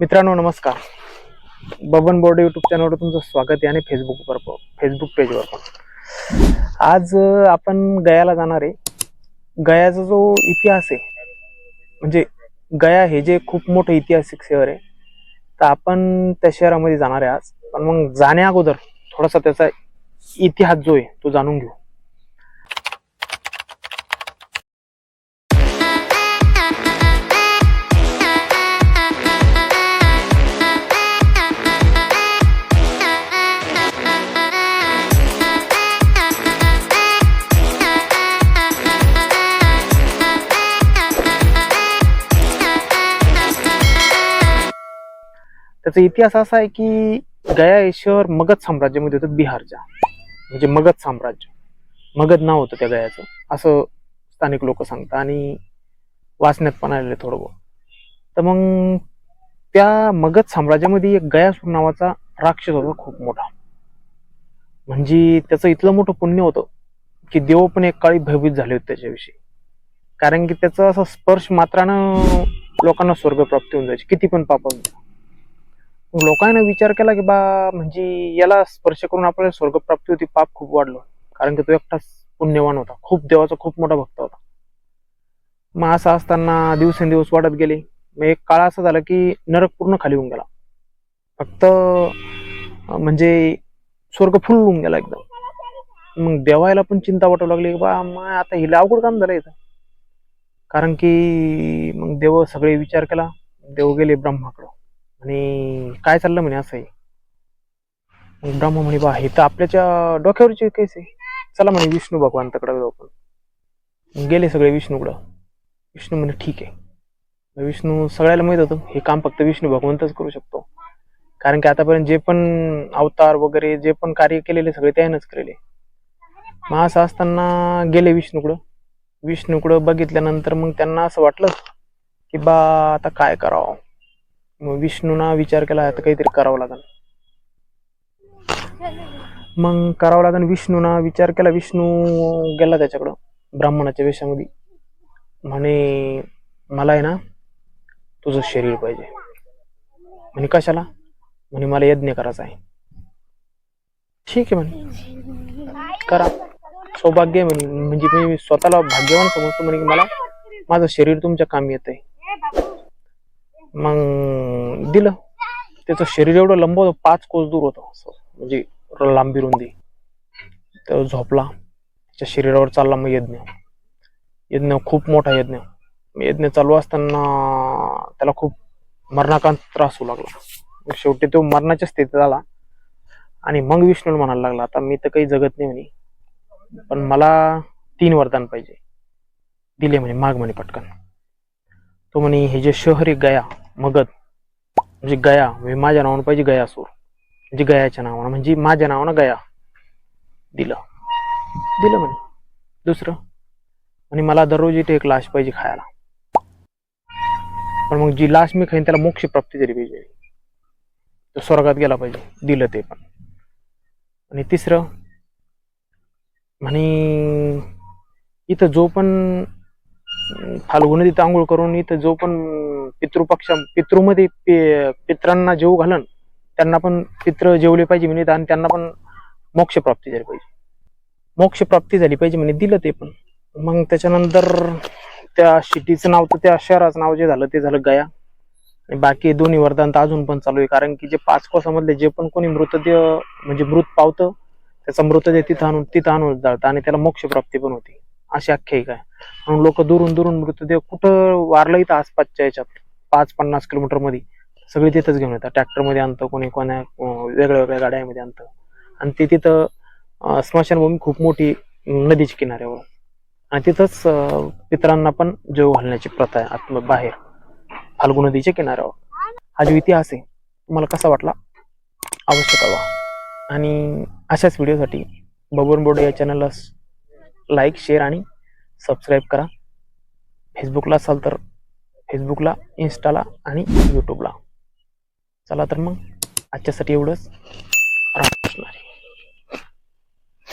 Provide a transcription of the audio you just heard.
मित्रांनो नमस्कार. बबन बोर्डे युट्यूब चॅनलवर तुमचं स्वागत आहे आणि फेसबुकवर फेसबुक पेजवर पण. आज आपण गयाला जाणार आहे. गयाचा जो इतिहास आहे म्हणजे गया हे जे खूप मोठं ऐतिहासिक शहर आहे तर आपण त्या शहरामध्ये जाणार आहे आज. पण मग जाण्या अगोदर थोडासा त्याचा इतिहास जो आहे तो जाणून घेऊ. त्याचा इतिहास असा आहे की गया हे शहर मगध साम्राज्यामध्ये होतं बिहारच्या. म्हणजे मगध साम्राज्य. मगध नाव होतं त्या गयाचं. असं स्थानिक लोक सांगतात. आणि वाचण्यात पण आलेलं थोडं बहुत. तर मग त्या मगध साम्राज्यामध्ये एक गयासूर नावाचा राक्षस होता खूप मोठा. म्हणजे त्याचं इतलं मोठं पुण्य होतं की देव पण एक काळी भयभीत झाले होते त्याच्याविषयी. कारण की त्याचा असा स्पर्श मात्रानं लोकांना स्वर्ग प्राप्ती होऊन जायची. किती पण पाप लोकांना विचार केला की बा म्हणजे याला स्पर्श करून आपल्याला स्वर्गप्राप्ती होती पाप खूप वाढलं. कारण की तो एकटाच पुण्यवान होता. खूप देवाचा खूप मोठा भक्त होता. मग असं असताना दिवसेंदिवस वाढत गेले. मग एक काळ असा झाला की नरक पूर्ण खाली होऊन गेला. फक्त म्हणजे स्वर्ग फुल होऊन गेला एकदम. मग देवायला पण चिंता वाटू लागली की बा मग आता हिला अवघड काम झालं इथं. कारण की मग देव सगळे विचार केला. देव गेले ब्रह्माकडं. आणि काय चाललं म्हणे असं आहे मग म्हणे बा हे तर आपल्याच्या डोक्यावरची केस आहे. चला म्हणे विष्णू भगवंताकडे जाऊ आपण. गेले सगळे विष्णूकडं. विष्णू म्हणे ठीक आहे. विष्णू सगळ्याला माहीत होतं हे काम फक्त विष्णू भगवंतच करू शकतो. कारण की आतापर्यंत जे पण अवतार वगैरे जे पण कार्य केलेले सगळे त्यानेच केलेले. मग असं असताना गेले विष्णूकडं. विष्णूकडं बघितल्यानंतर मग त्यांना असं वाटलं की बा आता काय करावं? मग विष्णूना विचार केला आता काहीतरी करावं लागेल. मग करावं लागेल विष्णूना विचार केला विष्णू गेला त्याच्याकडं ब्राह्मणाच्या वेशामध्ये. म्हणे मला आहे ना तुझं शरीर पाहिजे. म्हणे कशाला? म्हणे मला यज्ञ करायचा आहे. ठीक आहे म्हणे. करा. सौभाग्य म्हणे. म्हणजे मी स्वतःला भाग्यवान समजतो म्हणे की मला माझं शरीर तुमच्या कामी येत आहे मग दिलं. त्याचं शरीर एवढं लंब होतं पाच कोस दूर होतं. असं म्हणजे लांबी रुंदी. तर झोपला. त्याच्या शरीरावर चालला मग यज्ञ. यज्ञ खूप मोठा यज्ञ. यज्ञ चालू असताना त्याला खूप मरणाकांत त्रास होऊ लागला. मग शेवटी तो मरणाच्या स्थितीत आला. आणि मग विष्णू म्हणायला लागला आता मी तर काही जगत नाही म्हणे. पण मला तीन वरदान पाहिजे. दिले म्हणे माग म्हणे पटकन. तो म्हणे हे जे शहर आहे गया मगध म्हणजे गया म्हणजे माझ्या नावानं पाहिजे गयासूर म्हणजे गयाच्या नावानं म्हणजे माझ्या नावानं गया. दिलं. दिलं म्हणे. दुसरं? आणि मला दररोज इथे एक लाश पाहिजे खायला. पण मग जी लाश मी खाईन त्याला मोक्ष प्राप्ती तरी पाहिजे. तो स्वर्गात गेला पाहिजे. दिलं ते पण. आणि तिसरं? म्हणे इथं जो पण फाल्गुन तिथं आंघोळ करून इथं जो पण पितृपक्ष पितृमध्ये पित्रांना जेव घालन त्यांना पण पित्र जेवले पाहिजे म्हणे आणि त्यांना पण मोक्ष प्राप्ती झाली पाहिजे. मोक्ष प्राप्ती झाली पाहिजे म्हणे दिलं ते पण. मग त्याच्यानंतर त्या सिटीचं नाव तर त्या शहराचं नाव जे झालं ते झालं गया. आणि बाकी दोन्ही वरदान तर अजून पण चालू आहे कारण की जे पाच कोसामधले जे पण कोणी मृतदेह म्हणजे मृत पावतं त्याचा मृतदेह तिथं आणून तिथं आणून जाळतं आणि त्याला मोक्ष प्राप्ती पण होती. अशी आख्यायिका आहे. म्हणून लोक दुरून दुरून मृतदेह कुठं वारलं इथं आसपासच्या याच्यात पाच पन्नास किलोमीटरमध्ये सगळे तिथंच घेऊन येतात. ट्रॅक्टरमध्ये आणतं कोणी कोण्या वेगळ्या वेगळ्या गाड्यामध्ये आणतं. आणि ते तिथं स्मशानभूमी खूप मोठी नदीच्या किनाऱ्यावर. आणि तिथंच पित्रांना पितरांना पण जेव घालण्याची प्रथा आहे आत्म बाहेर फाल्गु नदीच्या किनाऱ्यावर. हा जो इतिहास आहे तुम्हाला कसा वाटला? अवश्य कळवा. आणि अशाच व्हिडिओसाठी बबन बोर्डे या चॅनलला लाईक शेअर आणि सबस्क्राईब करा. फेसबुकला असाल तर फेसबुकला इन्स्टाला आणि यूट्यूबला चला तर मग आजच्यासाठी एवढंच. रामकृष्ण